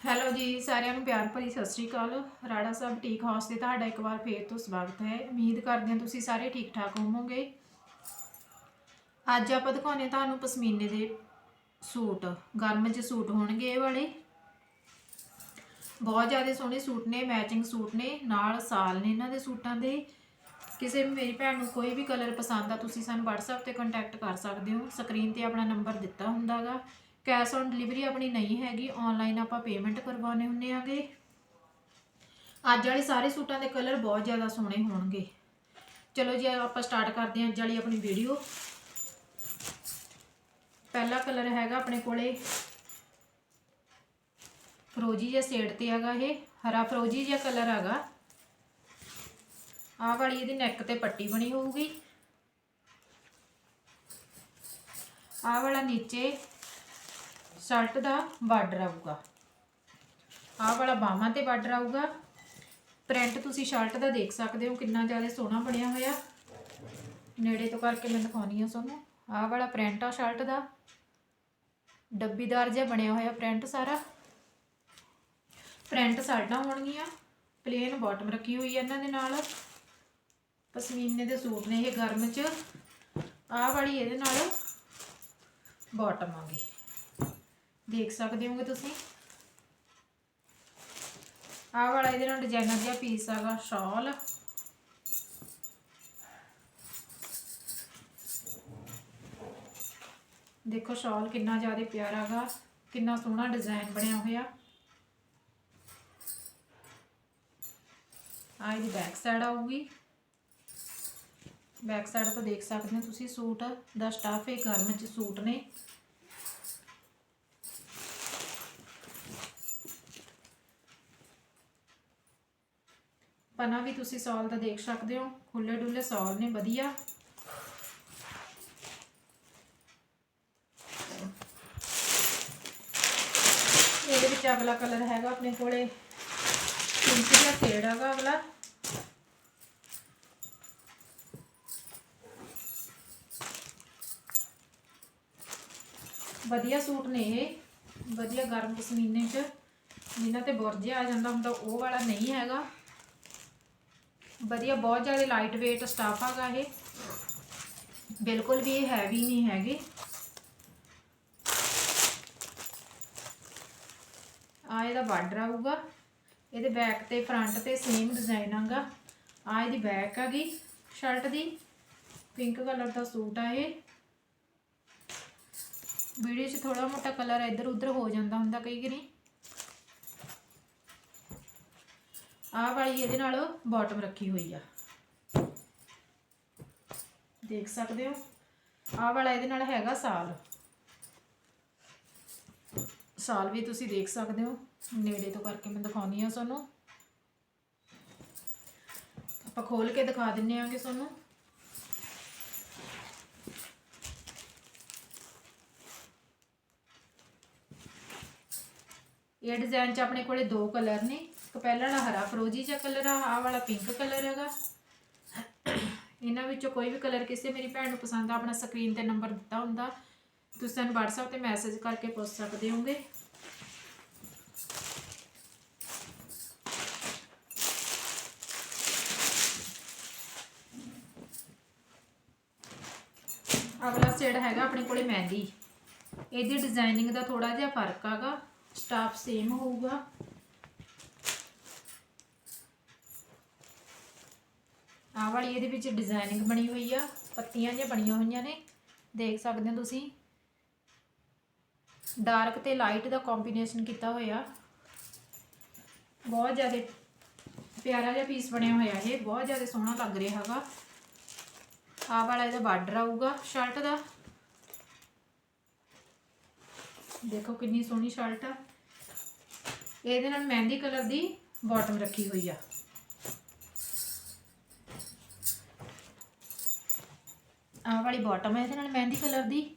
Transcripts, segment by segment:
Hello ਜੀ, ਸਾਰਿਆਂ ਨੂੰ ਪਿਆਰ ਭਰੀ ਸਤਿ ਸ਼੍ਰੀ ਅਕਾਲ। ਰਾੜਾ ਸਾਹਿਬ ਠੀਕ ਹਾਊਸ ਤੇ ਤੁਹਾਡਾ ਇੱਕ ਵਾਰ ਫੇਰ ਤੋਂ ਸਵਾਗਤ ਹੈ। ਉਮੀਦ ਕਰਦੇ ਹਾਂ ਤੁਸੀਂ ਸਾਰੇ ਠੀਕ ਠਾਕ ਹੋਵੋਗੇ। ਅੱਜ ਆਪਾਂ ਦਿਖਾਉਣੇ ਤੁਹਾਨੂੰ ਪਸ਼ਮੀਨੇ ਦੇ ਸੂਟ। ਗਰਮ ਚ ਸੂਟ ਹੋਣਗੇ ਇਹ ਵਾਲੇ। ਬਹੁਤ ਜ਼ਿਆਦਾ ਸੋਹਣੇ ਸੂਟ ਨੇ ਮੈਚਿੰਗ ਸੂਟ ਨੇ, ਨਾਲ ਸਾਲ ਨੇ ਇਹਨਾਂ ਦੇ ਸੂਟਾਂ ਦੇ। ਕਿਸੇ ਵੀ ਮੇਰੀ ਭੈਣ ਨੂੰ ਕੋਈ ਵੀ ਕਲਰ ਪਸੰਦ ਆ, ਤੁਸੀਂ ਸਾਨੂੰ WhatsApp ਤੇ ਕੰਟੈਕਟ ਕਰ ਸਕਦੇ ਹੋ। ਸਕਰੀਨ ਤੇ ਆਪਣਾ ਨੰਬਰ ਦਿੱਤਾ ਹੁੰਦਾਗਾ। ਕੈਸ਼ ਔਨ ਡਿਲੀਵਰੀ ਆਪਣੀ ਨਹੀਂ ਹੈਗੀ ਆਨਲਾਈਨ ਆਪਾਂ ਪੇਮੈਂਟ ਕਰਵਾਉਣੇ ਹੁੰਨੇ ਆਗੇ। ਅੱਜ ਵਾਲੇ ਸਾਰੇ ਸੂਟਾਂ ਦੇ ਕਲਰ ਬਹੁਤ ਜ਼ਿਆਦਾ ਸੋਹਣੇ ਹੋਣਗੇ। ਚਲੋ ਜੀ ਆਪਾਂ ਸਟਾਰਟ ਕਰਦੇ ਹਾਂ, ਅੱਜ ਵਾਲੀ ਆਪਣੀ ਵੀਡੀਓ ਪਹਿਲਾ ਕਲਰ ਹੈਗਾ ਆਪਣੇ ਕੋਲੇ। ਫਰੋਜੀ ਜਿਹਾ ਸ਼ੇਡ ਤੇ ਹੈਗਾ ਇਹ, ਹਰਾ ਫਰੋਜੀ ਜਿਹਾ ਕਲਰ ਹੈਗਾ। ਆਹ ਵਾਲੀ ਇਹਦੀ ਨੈਕ ਤੇ ਪੱਟੀ ਬਣੀ ਹੋਊਗੀ। ਆਹ ਵਾਲਾ ਨੀਚੇ ਸ਼ਰਟ ਦਾ ਬਾਰਡਰ ਆਊਗਾ ਆਹ ਵਾਲਾ ਬਾਹਾਂ ਤੇ ਬਾਰਡਰ ਆਊਗਾ ਪ੍ਰਿੰਟ ਤੁਸੀਂ ਸ਼ਰਟ ਦਾ ਦੇਖ ਸਕਦੇ ਹੋ ਕਿੰਨਾ ਜ਼ਿਆਦਾ ਸੋਹਣਾ ਬਣਿਆ ਹੋਇਆ। ਨੇੜੇ ਤੋਂ ਕਰਕੇ ਮੈਂ ਦਿਖਾਉਣੀ ਆ ਤੁਹਾਨੂੰ। ਆਹ ਵਾਲਾ ਪ੍ਰਿੰਟ ਆ ਸ਼ਰਟ ਦਾ। ਡੱਬੀਦਾਰ ਜਿਹਾ ਬਣਿਆ ਹੋਇਆ ਪ੍ਰਿੰਟ ਸਾਰਾ। ਪ੍ਰਿੰਟ ਸਾਈਡਾਂ ਹੋਣਗੀਆਂ। ਪਲੇਨ ਬਾਟਮ ਰੱਖੀ ਹੋਈ ਹੈ ਇਹਨਾਂ ਦੇ ਨਾਲ। ਪਸ਼ਮੀਨੇ ਦੇ ਸੂਟ ਨੇ ਇਹ ਗਰਮ ਚ। ਆਹ ਵਾਲੀ ਇਹਦੇ ਨਾਲ ਬਾਟਮ ਆਗੀ ਦੇਖ ਸਕਦੇ ਹੋਗੇ ਤੁਸੀਂ। ਆਹ ਵਾਲਾ ਇਹਦੇ ਨਾਲ ਡਿਜ਼ਾਈਨਰ ਜਿਹਾ ਪੀਸ ਹੈਗਾ ਸ਼ਾਲ ਦੇਖੋ ਸ਼ਾਲ ਕਿੰਨਾ ਜ਼ਿਆਦਾ ਪਿਆਰਾ ਹੈਗਾ, ਕਿੰਨਾ ਸੋਹਣਾ ਡਿਜ਼ਾਈਨ ਬਣਿਆ ਹੋਇਆ। ਆ ਇਹਦੀ ਬੈਕ ਸਾਈਡ ਆਊਗੀ। ਬੈਕ ਸਾਈਡ ਤੋਂ ਦੇਖ ਸਕਦੇ ਹੋ ਤੁਸੀਂ ਸੂਟ ਦਾ ਸਟਾਫ ਇਹ ਗਰਮ ਚ ਸੂਟ ਨੇ। ਪਨਾ ਵੀ ਤੁਸੀਂ ਸੌਲ ਦਾ ਦੇਖ ਸਕਦੇ ਹੋ। ਖੁੱਲੇ ਡੁੱਲੇ ਸੌਲ ਨੇ, ਵਧੀਆ। ਇਹਦੇ ਵਿੱਚ ਅਗਲਾ ਕਲਰ ਹੈਗਾ ਆਪਣੇ ਕੋਲੇ। ਪਿੰਕ ਜਿਹਾ ਸ਼ੇਡ ਹੈਗਾ ਅਗਲਾ। ਵਧੀਆ ਸੂਟ ਨੇ ਇਹ। ਵਧੀਆ ਗਰਮ ਪਸ਼ਮੀਨੇ 'ਚ। ਜਿਨ੍ਹਾਂ ਤੇ ਬੁਰਜੇ ਆ ਜਾਂਦਾ ਹੁੰਦਾ, ਉਹ ਵਾਲਾ ਨਹੀਂ ਹੈਗਾ। ਵਧੀਆ, ਬਹੁਤ ਜ਼ਿਆਦਾ ਲਾਈਟ weight ਸਟਾਫ ਹੈਗਾ ਇਹ। ਬਿਲਕੁਲ ਵੀ ਇਹ ਹੈਵੀ ਨਹੀਂ ਹੈਗੇ। ਆ ਇਹਦਾ ਬਾਰਡਰ ਆਊਗਾ। ਇਹਦੇ ਬੈਕ ਤੇ ਫਰੰਟ ਤੇ ਸੇਮ ਡਿਜ਼ਾਈਨ ਆਗਾ ਆ ਇਹਦੀ ਬੈਕ ਹੈਗੀ। ਸ਼ਰਟ ਦੀ ਪਿੰਕ ਕਲਰ ਦਾ ਸੂਟ ਆ ਇਹ। ਵੀਡੀਓ 'ਚ ਥੋੜਾ ਮੋਟਾ ਕਲਰ ਇੱਧਰ ਉੱਧਰ ਹੋ ਜਾਂਦਾ ਹੁੰਦਾ ਕਈ ਵਾਰੀ। ਆਹ ਵਾਲੀ ਇਹਦੇ ਨਾਲ ਬਾਟਮ ਰੱਖੀ ਹੋਈ ਆ। ਦੇਖ ਸਕਦੇ ਹੋ? ਆਹ ਵਾਲਾ ਇਹਦੇ ਨਾਲ ਹੈਗਾ ਸਾਲ। ਸਾਲ ਵੀ ਤੁਸੀਂ ਦੇਖ ਸਕਦੇ ਹੋ। ਨੇੜੇ ਤੋਂ ਕਰਕੇ ਮੈਂ ਦਿਖਾਉਣੀ ਆ ਤੁਹਾਨੂੰ। ਆਪਾਂ ਖੋਲ ਕੇ ਦਿਖਾ ਦਿੰਨੇ ਆਂਗੇ ਤੁਹਾਨੂੰ। ਇਹ ਡਿਜ਼ਾਈਨ 'ਚ ਆਪਣੇ ਕੋਲੇ ਦੋ ਕਲਰ ਨੇ। ਇੱਕ ਪਹਿਲਾ ਵਾਲਾ ਹਰਾ ਫਰੋਜੀ ਜਿਹਾ ਕਲਰ ਆ, ਆਹ ਵਾਲਾ ਪਿੰਕ ਕਲਰ ਹੈਗਾ। ਇਹਨਾਂ ਵਿੱਚੋਂ ਕੋਈ ਵੀ ਕਲਰ ਕਿਸੇ ਮੇਰੀ ਭੈਣ ਨੂੰ ਪਸੰਦ ਆ, ਆਪਣਾ ਸਕਰੀਨ ਤੇ ਨੰਬਰ ਦਿੱਤਾ ਹੁੰਦਾ। ਤੁਸੀਂ ਸਾਨੂੰ WhatsApp ਤੇ ਮੈਸੇਜ ਕਰਕੇ ਪੁੱਛ ਸਕਦੇ ਹੋਗੇ। ਅਗਲਾ ਸ਼ੇਡ ਹੈਗਾ ਆਪਣੇ ਕੋਲੇ ਮਹਿੰਦੀ। ਇਹਦੀ ਡਿਜ਼ਾਈਨਿੰਗ ਦਾ ਥੋੜਾ ਜਿਹਾ ਫ਼ਰਕ ਆਗਾ ਸਟਾਫ ਸੇਮ ਹੋਊਗਾ। ਆਹ ਵਾਲੀ ਇਹਦੇ ਵਿੱਚ ਡਿਜ਼ਾਈਨਿੰਗ ਬਣੀ ਹੋਈ ਆ, ਪੱਤੀਆਂ ਜਿਹੀਆਂ ਬਣੀਆਂ ਹੋਈਆਂ ਨੇ। ਦੇਖ ਸਕਦੇ ਹੋ ਤੁਸੀਂ। ਡਾਰਕ ਤੇ ਲਾਈਟ ਦਾ ਕੰਬੀਨੇਸ਼ਨ ਕੀਤਾ ਹੋਇਆ। ਬਹੁਤ ਜ਼ਿਆਦਾ ਪਿਆਰਾ ਜਿਹਾ ਪੀਸ ਬਣਿਆ ਹੋਇਆ ਇਹ। ਬਹੁਤ ਜ਼ਿਆਦਾ ਸੋਹਣਾ ਲੱਗ ਰਿਹਾ ਹੈਗਾ। ਆਹ ਵਾਲਾ ਇਹਦਾ ਬਾਰਡਰ ਆਊਗਾ ਸ਼ਰਟ ਦਾ। ਦੇਖੋ ਕਿੰਨੀ ਸੋਹਣੀ ਸ਼ਰਟ ਆ। ਇਹਦੇ ਨਾਲ ਮਹਿੰਦੀ ਕਲਰ ਦੀ ਬਾਟਮ ਰੱਖੀ ਹੋਈ ਆ। ਆਹ ਵਾਲੀ ਬਾਟਮ ਹੈ, ਇਹਦੇ ਨਾਲ ਮਹਿੰਦੀ ਕਲਰ ਦੀ।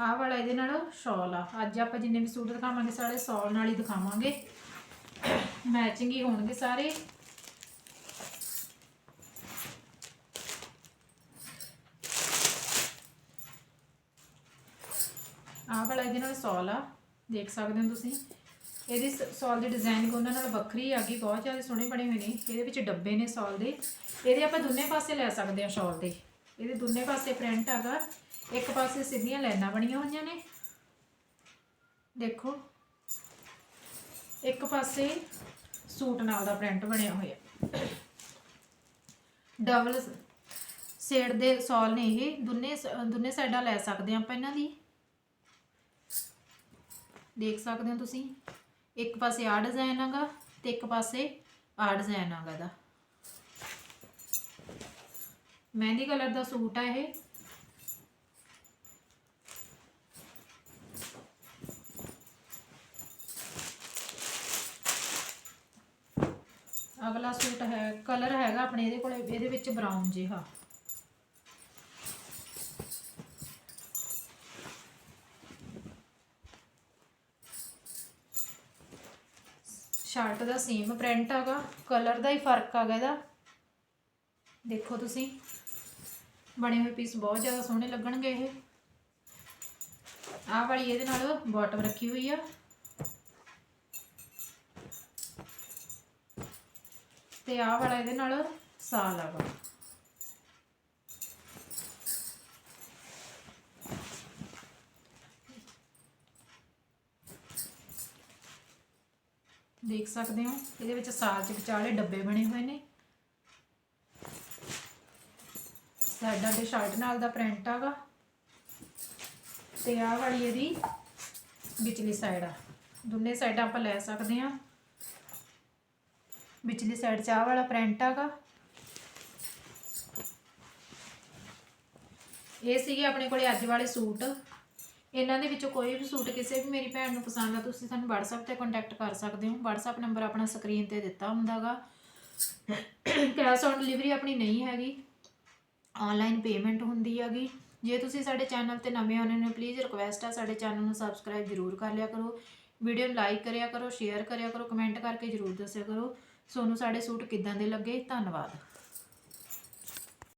ਆਹ ਵਾਲਾ ਇਹਦੇ ਨਾਲ ਸ਼ਾਲ ਆ। ਅੱਜ ਆਪਾਂ ਜਿੰਨੇ ਵੀ ਸੂਟ ਦਿਖਾਵਾਂਗੇ, ਸਾਰੇ ਸ਼ਾਲ ਨਾਲ ਹੀ ਦਿਖਾਵਾਂਗੇ। ਮੈਚਿੰਗ ਹੀ ਹੋਣਗੇ ਸਾਰੇ। ਆਹ ਵਾਲਾ ਇਹਦੇ ਨਾਲ ਸੌਲ ਆ। ਦੇਖ ਸਕਦੇ ਹੋ ਤੁਸੀਂ। ਇਹਦੇ ਸੌਲ ਦੀ ਡਿਜ਼ਾਈਨਿੰਗ ਉਹਨਾਂ ਨਾਲ ਵੱਖਰੀ ਆ ਗਈ ਬਹੁਤ ਜ਼ਿਆਦਾ ਸੋਹਣੇ ਬਣੇ ਹੋਏ ਨੇ। ਇਹਦੇ ਵਿੱਚ ਡੱਬੇ ਨੇ ਸੌਲ ਦੇ। ਇਹਦੇ ਆਪਾਂ ਦੋਨੇ ਪਾਸੇ ਲੈ ਸਕਦੇ ਹਾਂ ਸ਼ਾਲ ਦੇ। ਇਹਦੇ ਦੋਨੇ ਪਾਸੇ ਪ੍ਰਿੰਟ ਹੈਗਾ। ਇੱਕ ਪਾਸੇ ਸਿੱਧੀਆਂ ਲਾਈਨਾਂ ਬਣੀਆਂ ਹੋਈਆਂ ਨੇ। ਦੇਖੋ। ਇੱਕ ਪਾਸੇ ਸੂਟ ਨਾਲ ਦਾ ਪ੍ਰਿੰਟ ਬਣਿਆ ਹੋਇਆ। ਡਬਲ ਸੇਡ ਦੇ ਸੌਲ ਨੇ ਇਹ। ਦੋਨੇ ਸ- ਦੋਨੇ ਸਾਈਡਾਂ ਲੈ ਸਕਦੇ ਹਾਂ ਆਪਾਂ ਇਹਨਾਂ ਦੀ। ਦੇਖ ਸਕਦੇ ਹੋ ਤੁਸੀਂ। ਇੱਕ ਪਾਸੇ ਆ ਡਿਜ਼ਾਈਨ ਹੈਗਾ ਤੇ ਇੱਕ ਪਾਸੇ ਆ ਡਿਜ਼ਾਈਨ ਹੈਗਾ ਦਾ ਮਹਿੰਦੀ ਕਲਰ ਦਾ ਸੂਟ ਆ ਇਹ। ਅਗਲਾ ਸੂਟ ਹੈ, ਕਲਰ ਹੈਗਾ ਆਪਣੇ ਇਹਦੇ ਕੋਲੇ, ਇਹਦੇ ਵਿੱਚ ਬਰਾਊਨ ਜਿਹਾ। ਸ਼ਰਟ ਦਾ ਸੇਮ ਪ੍ਰਿੰਟ ਹੈਗਾ ਕਲਰ ਦਾ ਹੀ ਫ਼ਰਕ ਹੈਗਾ ਇਹਦਾ। ਦੇਖੋ ਤੁਸੀਂ, ਬਣੇ ਹੋਏ ਪੀਸ ਬਹੁਤ ਜ਼ਿਆਦਾ ਸੋਹਣੇ ਲੱਗਣਗੇ ਇਹ। ਆਹ ਵਾਲੀ ਇਹਦੇ ਨਾਲ ਬਾਟਮ ਰੱਖੀ ਹੋਈ ਆ। ਤੇ ਆਹ ਵਾਲਾ ਇਹਦੇ ਨਾਲ ਸਾਲ ਹੈਗਾ ਦੇਖ ਸਕਦੇ ਹੋ। ਇਹਦੇ ਵਿੱਚ ਸਾਲ ਚ ਵਿਚਾਲੇ ਡੱਬੇ ਬਣੇ ਹੋਏ ਨੇ। ਸਾਈਡਾਂ ਤੇ ਸ਼ਰਟ ਨਾਲ ਦਾ ਪ੍ਰਿੰਟ ਆਗਾ। ਤੇ ਆਹ ਵਾਲੀ ਇਹਦੀ ਵਿਚਲੀ ਸਾਈਡ ਆ। ਦੋਨੇ ਸਾਈਡਾਂ ਆਪਾਂ ਲੈ ਸਕਦੇ ਆ ਵਿਚਲੀ ਸਾਈਡ 'ਚ ਆਹ ਵਾਲਾ ਪ੍ਰਿੰਟ ਆਗਾ। ਇਹ ਸੀਗੇ ਆਪਣੇ ਕੋਲੇ ਅੱਜ ਵਾਲੇ ਸੂਟ। ਇਹਨਾਂ ਦੇ ਵਿੱਚੋਂ ਕੋਈ ਵੀ ਸੂਟ ਕਿਸੇ ਵੀ ਮੇਰੀ ਭੈਣ ਨੂੰ ਪਸੰਦ ਆ, ਤੁਸੀਂ ਸਾਨੂੰ WhatsApp ਤੇ ਕੰਟੈਕਟ ਕਰ ਸਕਦੇ ਹੋ। WhatsApp ਨੰਬਰ ਆਪਣਾ ਸਕਰੀਨ ਤੇ ਦਿੱਤਾ ਹੁੰਦਾਗਾ। ਕੈਸ਼ ਔਨ ਡਿਲੀਵਰੀ ਆਪਣੀ ਨਹੀਂ ਹੈਗੀ। ਆਨਲਾਈਨ ਪੇਮੈਂਟ ਹੁੰਦੀ ਹੈਗੀ। ਜੇ ਤੁਸੀਂ ਸਾਡੇ ਚੈਨਲ ਤੇ ਨਵੇਂ ਆਉਣੇ ਨੇ ਪਲੀਜ਼ ਰਿਕੁਐਸਟ ਆ, ਸਾਡੇ ਚੈਨਲ ਨੂੰ ਸਬਸਕ੍ਰਾਈਬ ਜ਼ਰੂਰ ਕਰ ਲਿਆ ਕਰੋ। ਵੀਡੀਓ ਨੂੰ ਲਾਈਕ ਕਰਿਆ ਕਰੋ ਸ਼ੇਅਰ ਕਰਿਆ ਕਰੋ ਕਮੈਂਟ ਕਰਕੇ ਜ਼ਰੂਰ ਦੱਸਿਆ ਕਰੋ। ਤੁਹਾਨੂੰ ਸਾਡੇ ਸੂਟ ਕਿੱਦਾਂ ਦੇ ਲੱਗੇ? ਧੰਨਵਾਦ।